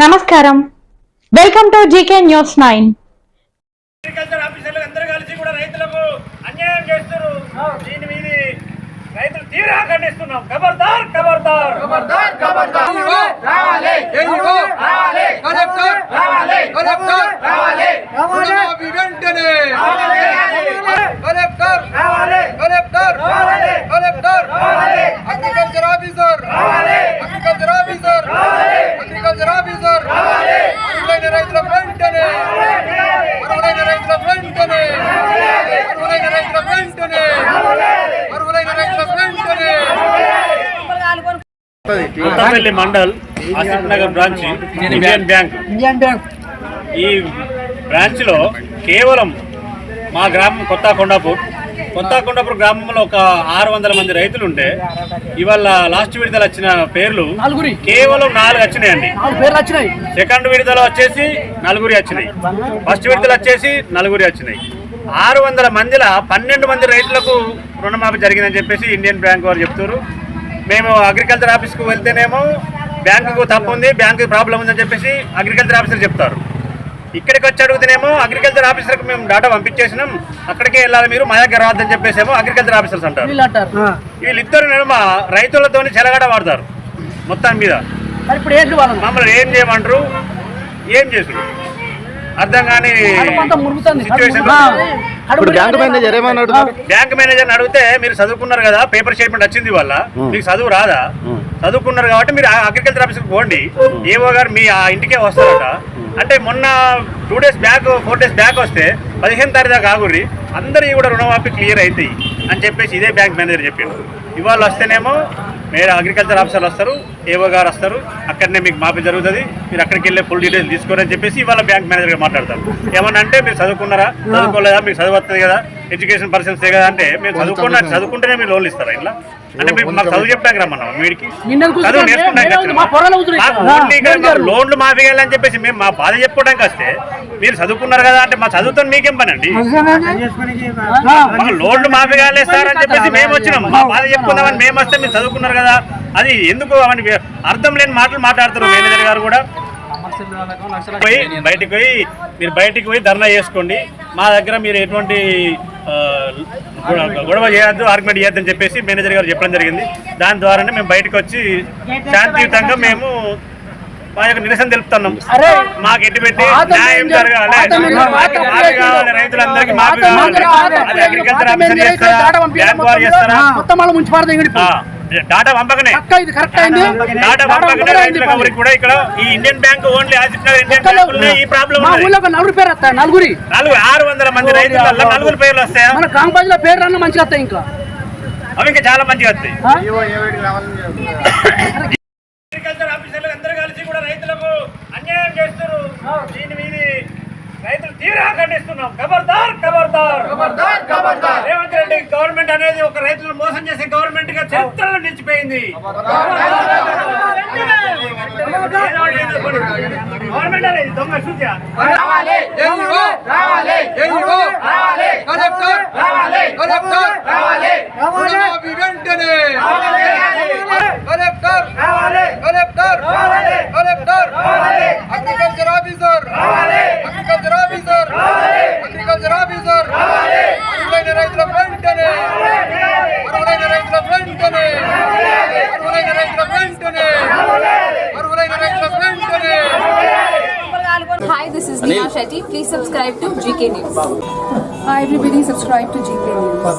నమస్కారం. Welcome to GK news nine agriculture ఆఫీసర్లు అందరూ కలిసి కూడా రైతులకు అన్యాయం చేస్తారు దీని మీద రైతులు తీవ్ర ఖండిస్తున్నాం. ఖబర్దార్ ఖబర్దార్ ఖబర్దార్ ఖబర్దార్ రావాలి రావాలి కలెక్టర్ రావాలి కలెక్టర్ రావాలి రుణమాఫీ వెంటనే కలెక్టర్ రావాలి కలెక్టర్ రావాలి కలెక్టర్ రావాలి అగ్రికల్చర్ ఆఫీసర్ రావాలి అగ్రికల్చర్ ఆఫీసర్ రావాలి అగ్రికల్చర్ ఆఫీసర్ రావాలి అర్హులైన రైతులకు వెంటనే అర్హులైన రైతులకు వెంటనే అర్హులైన రైతులకు వెంటనే అర్హులైన రైతులకు వెంటనే Kothapalli mandal Asif Nagar branch Indian bank. Indian bank. ఈ బ్రాంచ్లో కేవలం మా గ్రామం కొత్త కొండాపూర్ కొత్త కొండాపూర్ గ్రామంలో ఒక ఆరు వందల మంది రైతులు ఉంటే ఇవాళ లాస్ట్ విడతలు వచ్చిన పేర్లు నలుగురి. కేవలం నాలుగు వచ్చినాయండి. నాలుగు పేర్లు వచ్చినాయి. సెకండ్ విడతల వచ్చేసి నలుగురి వచ్చినాయి. ఫస్ట్ విడతలు వచ్చేసి నలుగురి వచ్చినాయి. ఆరు వందల మందిల పన్నెండు మంది రైతులకు రుణమాఫీ జరిగిందని చెప్పేసి ఇండియన్ బ్యాంక్ వారు చెప్తారు మేము అగ్రికల్చర్ ఆఫీస్కు వెళ్తేనేమో బ్యాంకుకు తప్పు ఉంది బ్యాంకు ప్రాబ్లం ఉందని చెప్పేసి అగ్రికల్చర్ ఆఫీసర్ చెప్తారు. ఇక్కడికి వచ్చి అడుగుతేనేమో అగ్రికల్చర్ ఆఫీసర్కి మేము డాటా పంపించేసినాం అక్కడికే వెళ్ళాలి మీరు మా దగ్గర రావద్దని చెప్పేసేమో అగ్రికల్చర్ ఆఫీసర్స్ అంటారు. వీళ్ళు అంటారు. వీళ్ళిద్దరు నడుమ రైతులతో చెలగడ వాడతారు మొత్తం మీద. మరి ఇప్పుడు ఏంటి వాళ్ళని మమ్మల్ని ఏం చేయమంటారు? ఏం చేసుడు అర్థం కాని కడుపంతా ఇప్పుడు బ్యాంక్ మేనేజర్ బ్యాంక్ మేనేజర్ అడిగితే మీరు చదువుకున్నారు కదా పేపర్ స్టేట్మెంట్ వచ్చింది వల్ల మీకు చదువు రాదా? చదువుకున్నారు కాబట్టి మీరు అగ్రికల్చర్ ఆఫీస్కి పోండి. ఏవో గారు మీ ఆ ఇంటికే వస్తారట. అంటే మొన్న two days back four days back వస్తే పదిహేను తారీఖు దాకా ఆగుర్రి అందరివి కూడా రుణమాఫీ క్లియర్ అవుతాయి అని చెప్పేసి ఇదే బ్యాంక్ మేనేజర్ చెప్పిండు. ఇవాళ వస్తేనేమో మీరు అగ్రికల్చర్ ఆఫీసర్లు వస్తారు ఏవో గారు వస్తారు. అక్కడనే మీకు మాఫీ జరుగుతుంది. మీరు అక్కడికి వెళ్ళే ఫుల్ డీటెయిల్స్ తీసుకోరని చెప్పేసి ఇవాళ బ్యాంక్ మేనేజర్ మాట్లాడతారు. ఏమన్నా అంటే మీరు చదువుకున్నారా? చదువుకోలేదా? మీకు చదువు వస్తుంది కదా? ఎడ్యుకేషన్ పర్సన్స్ కదా? అంటే మీరు చదువుకున్నా చదువుకుంటేనే మీరు లోన్లు ఇస్తారా ఇలా అంటే మాకు చదువు చెప్పడానికి రమ్మన్నాం వీడికి? నిన్న కూర్చున్నాం, చదువు. లోన్లు మాఫీ చేయాలని చెప్పేసి మేము మా బాధ చెప్పుకోవడానికి వస్తే మీరు చదువుకున్నారు కదా అంటే మా చదువుతో మీకేం పని అండి? మాకు లోన్లు మాఫీ కాలే సార్ అని చెప్పేసి మేము వచ్చినాం. మా బాధ చెప్పుకుందామని మేము వస్తే మీరు చదువుకున్నారు కదా. అది ఎందుకు అవన్నీ అర్థం లేని మాటలు మాట్లాడుతారు మేనేజర్ గారు కూడా. పోయి బయటికి పోయి మీరు బయటికి పోయి ధర్నా చేసుకోండి. మా దగ్గర మీరు ఎటువంటి గొడవ- చేయొద్దు ఆర్గ్యుమెంట్ చేయొద్దు అని చెప్పేసి మేనేజర్ గారు చెప్పడం జరిగింది. దాని ద్వారానే మేము బయటకు వచ్చి శాంతియుతంగా మేము మా యొక్క నిరసన తెలుపుతున్నాం. మాకు ఎట్టి పెట్టి న్యాయం జరగాలి? మాకు కావాలి రైతులందరికీ కావాలి. అది అగ్రికల్చర్ ఆఫీసర్ చేస్తారా? చేస్తారా? డాటా పంపకనే. ఇది కరెక్ట్ అయింది. డాటా పంపకనే రైతులకు ఎవరికి కూడా ఇక్కడ ఈ Indian bank only Asif Nagar Indian ఈ ప్రాబ్లం మా ఊళ్ళో నలుగురు పేరు వస్తాయి నలుగురి. నాలుగు ఆరు వందల మంది రైతుల నలుగురు పేర్లు వస్తాయా? మన కాంపాజ్లో పేరు రన్న మంచిగా వస్తాయి ఇంకా. అవి ఇంకా చాలా మంచిగా వస్తాయి? అగ్రికల్చర్ ఆఫీసర్లు అందరూ కలిసి కూడా రైతులకు అన్యాయం చేస్తారు దీని మీద రైతులు తీవ్ర ఖండిస్తున్నాం ఖబర్దార్ ఖబర్దార్ ఖబర్దార్ ఖబర్దార్ రేవంత్ రెడ్డి గవర్నమెంట్ అనేది ఒక రైతులను మోసం చేసే చరిత్రలో నిలిచిపోయింది. గవర్నమెంట్ దొంగ రావాలి. రావాలి. కలెక్టర్ రావాలి. Shetty. Please subscribe to GK News. Hi everybody, subscribe to GK News.